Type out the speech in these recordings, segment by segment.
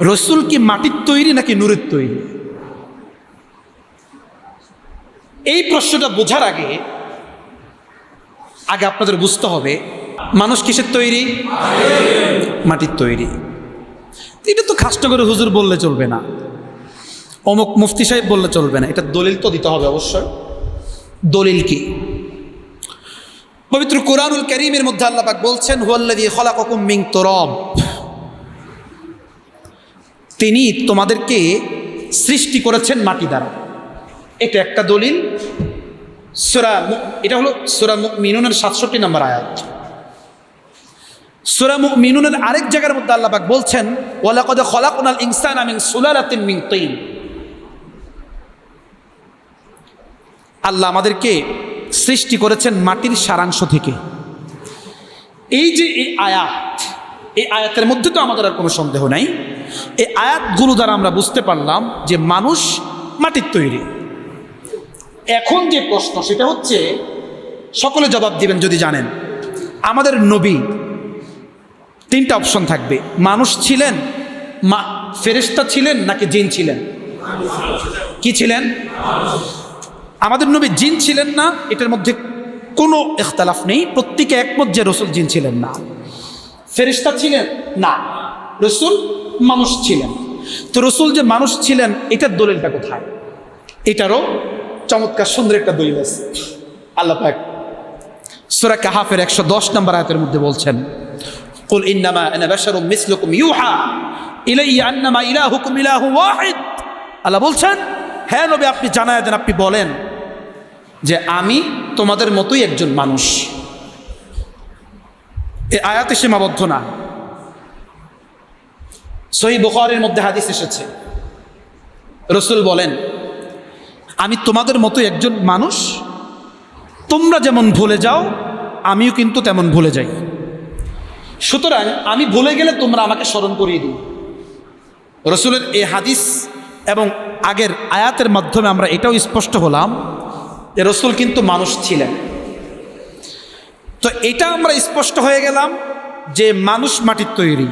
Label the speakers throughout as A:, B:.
A: রসুল কি মাটির তৈরি নাকি নূরের তৈরি? এই প্রশ্নটা বোঝার আগে আগে আপনাদের বুঝতে হবে, মানুষ কিসের তৈরি? মাটির তৈরি। এটা তো খাসনগরে হুজুর বললে চলবে না। অমুক মুফতি সাহেব বললে চলবে না। এটা দলিল তো দিতে হবে অবশ্যই। দলিল কি? পবিত্র কোরআনুল করিমের মধ্যে আল্লাহ পাক বলছেন, হুয়াল্লাযী খলাকাকুম মিন তুরাব। তিনি তোমাদেরকে সৃষ্টি করেছেন মাটি দ্বারা। এটা একটা দলিল। সুরা এটা হলো সুরা মিনুনের সাতষট্টি নম্বর আয়াত। সুরা মিনুনের আরেক জায়গার মধ্যে আল্লাহ পাক বলছেন, ওয়ালাকাদ খলাকনাল ইনসানা মিন সুলালাতিন মিন তিন। আল্লাহ আমাদেরকে সৃষ্টি করেছেন মাটির সারাংশ থেকে। এই যে এই আয়াত, এই আয়াতের মধ্যে তো আমাদের আর কোনো সন্দেহ নাই। এই আয়াতগুলো দ্বারা আমরা বুঝতে পারলাম যে মানুষ মাটির তৈরি। এখন যে প্রশ্ন, সেটা হচ্ছে, সকলে জবাব দিবেন যদি জানেন। আমাদের নবী, তিনটা অপশন থাকবে। মানুষ ছিলেন, মা ফেরেস্তা ছিলেন নাকি জিন ছিলেন? কি ছিলেন? আমাদের নবী জিন ছিলেন না, এটার মধ্যে কোনো ইখতালাফ নেই। প্রত্যেকে একমত যে রসুল জিন ছিলেন না। ফেরিস্তা ছিলেন? না। রসুল মানুষ ছিলেন তো রসুল যে মানুষ ছিলেন এটার দলিলটা কোথায় এটারও চমৎকার সুন্দর একটা দলিল আছে আল্লাহ পাক সুরা কাহাফের একশো দশ নম্বর আয়াতের মধ্যে বলছেন قل إنما أنا بشر مثلكم يوحى إلي أنما إلهكم إله واحد আল্লাহ বলছেন হ্যাঁ নবী আপনি জানায় দেন আপনি বলেন যে আমি তোমাদের মতোই একজন মানুষ এ আয়াতে সীমাবদ্ধ না সহি বুখারের মধ্যে হাদিস এসেছে। রসুল বলেন, আমি তোমাদের মতো একজন মানুষ, তোমরা যেমন ভুলে যাও, আমিও কিন্তু তেমন ভুলে যাই। সুতরাং আমি ভুলে গেলে তোমরা আমাকে স্মরণ করিয়ে দিও। রসুলের এই হাদিস এবং আগের আয়াতের মাধ্যমে আমরা এটাও স্পষ্ট হলাম যে রসুল কিন্তু মানুষ ছিলেন। তো এটা আমরা স্পষ্ট হয়ে গেলাম যে মানুষ মাটির তৈরি।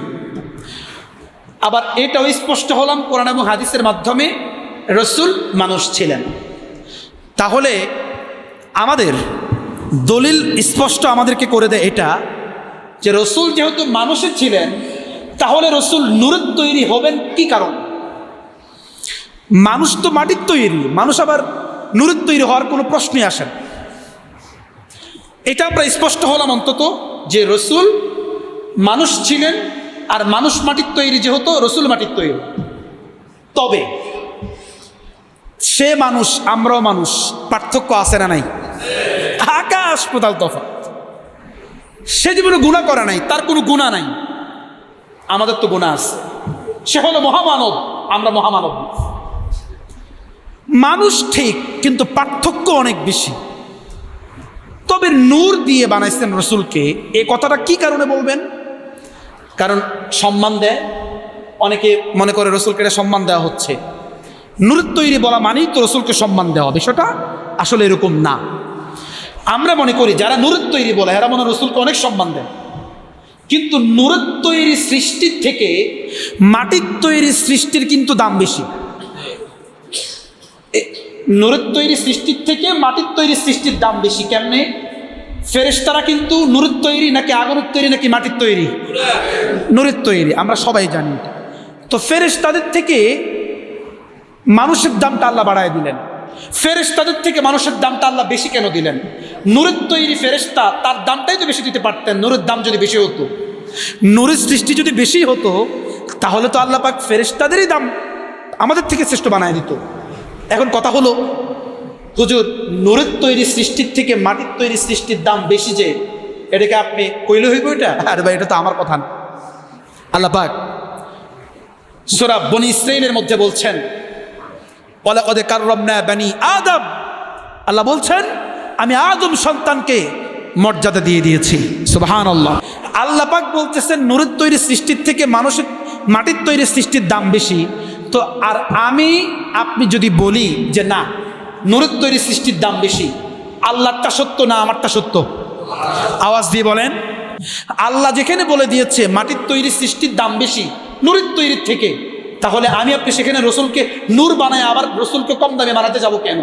A: আবার এটাও স্পষ্ট হলাম কোরআন এবং হাদিসের মাধ্যমে রসুল মানুষ ছিলেন। তাহলে আমাদের দলিল স্পষ্ট আমাদেরকে করে দেয় এটা যে রসুল যেহেতু মানুষের ছিলেন, তাহলে রসুল নূরের তৈরি হবেন কি কারণ? মানুষ তো মাটির তৈরি, মানুষ আবার নূরের তৈরি হওয়ার কোনো প্রশ্নই আসে না। এটা আমরা স্পষ্ট হলাম অন্তত যে রসুল মানুষ ছিলেন আর মানুষ মাটির তৈরি যেহেতু, রসুল মাটির তৈরি। তবে, সে মানুষ, আমরাও মানুষ, পার্থক্য আছে না নাই? আকাশ কোথাও তফাৎ। সে জীবনে গুণা করে নাই, তার কোনো গুণা নাই। আমাদের তো গুণা আছে। সে হলো মহামানব, আমরা মহামানব। মানুষ ঠিক, কিন্তু পার্থক্য অনেক বেশি। তবে নূর দিয়ে বানাইছেন রসুলকে, এ কথাটা কি কারণে বলবেন? কারণ সম্মান দেয়, অনেকে মনে করে রসুলকে সম্মান দেওয়া হচ্ছে। নূরের তৈরি বলা মানেই তো রসুলকে সম্মান দেওয়া, বিষয়টা আসলে এরকম না। আমরা মনে করি যারা নূরের তৈরি বলে, এরা মনে রসুলকে অনেক সম্মান দেয়। কিন্তু নূরের তৈরি সৃষ্টির থেকে মাটির তৈরি সৃষ্টির কিন্তু দাম বেশি। নূরের তৈরি সৃষ্টির থেকে মাটির তৈরি সৃষ্টির দাম বেশি কেমনে? ফেরেশতারা কিন্তু নূরের তৈরি নাকি আগুনের তৈরি নাকি মাটির তৈরি? নূরের তৈরি, আমরা সবাই জানি। তো ফেরেশতাদের থেকে মানুষের দামটা আল্লাহ বাড়ায় দিলেন। ফেরেশতাদের থেকে মানুষের দামটা আল্লাহ বেশি কেন দিলেন? নূরের তৈরি ফেরেশতা তার দামটাই তো বেশি দিতে পারতেন নূরের দাম যদি বেশি হতো। নূরের সৃষ্টি যদি বেশি হতো, তাহলে তো আল্লাহ পাক ফেরেশতাদেরই দাম আমাদের থেকে শ্রেষ্ঠ বানায় দিত। এখন কথা হলো হুজুর নূরের তৈরি সৃষ্টির থেকে মাটির তৈরি সৃষ্টির দাম বেশি যে এটাকে আপনি কইলে হইব এটা? আরে ভাই এটা তো আমার কথা না। আল্লাহ পাক সুরা বনি ইসরাইলের মধ্যে বলছেন ওয়ালাকাদ কাররামনা বানি আদম। আল্লাহ বলছেন আমি আদম সন্তানকে মর্যাদা দিয়ে দিয়েছি। সুবহানাল্লাহ। আল্লাহ পাক বলতেছেন নূরের তৈরি সৃষ্টির থেকে মানুষের মাটির তৈরি সৃষ্টির দাম বেশি। তো আর আমি আপনি যদি বলি যে না নূরের তৈরি সৃষ্টির দাম বেশি। আল্লাহটা সত্য না আমারটা সত্য? আওয়াজ দিয়ে বলেন, আল্লাহ যেখানে বলে দিয়েছে মাটির তৈরি সৃষ্টির দাম বেশি নুরের তৈরির থেকে, তাহলে আমি আপনি সেখানে রসুলকে নূর বানায় আবার রসুলকে কম দামে বানাতে যাব কেন?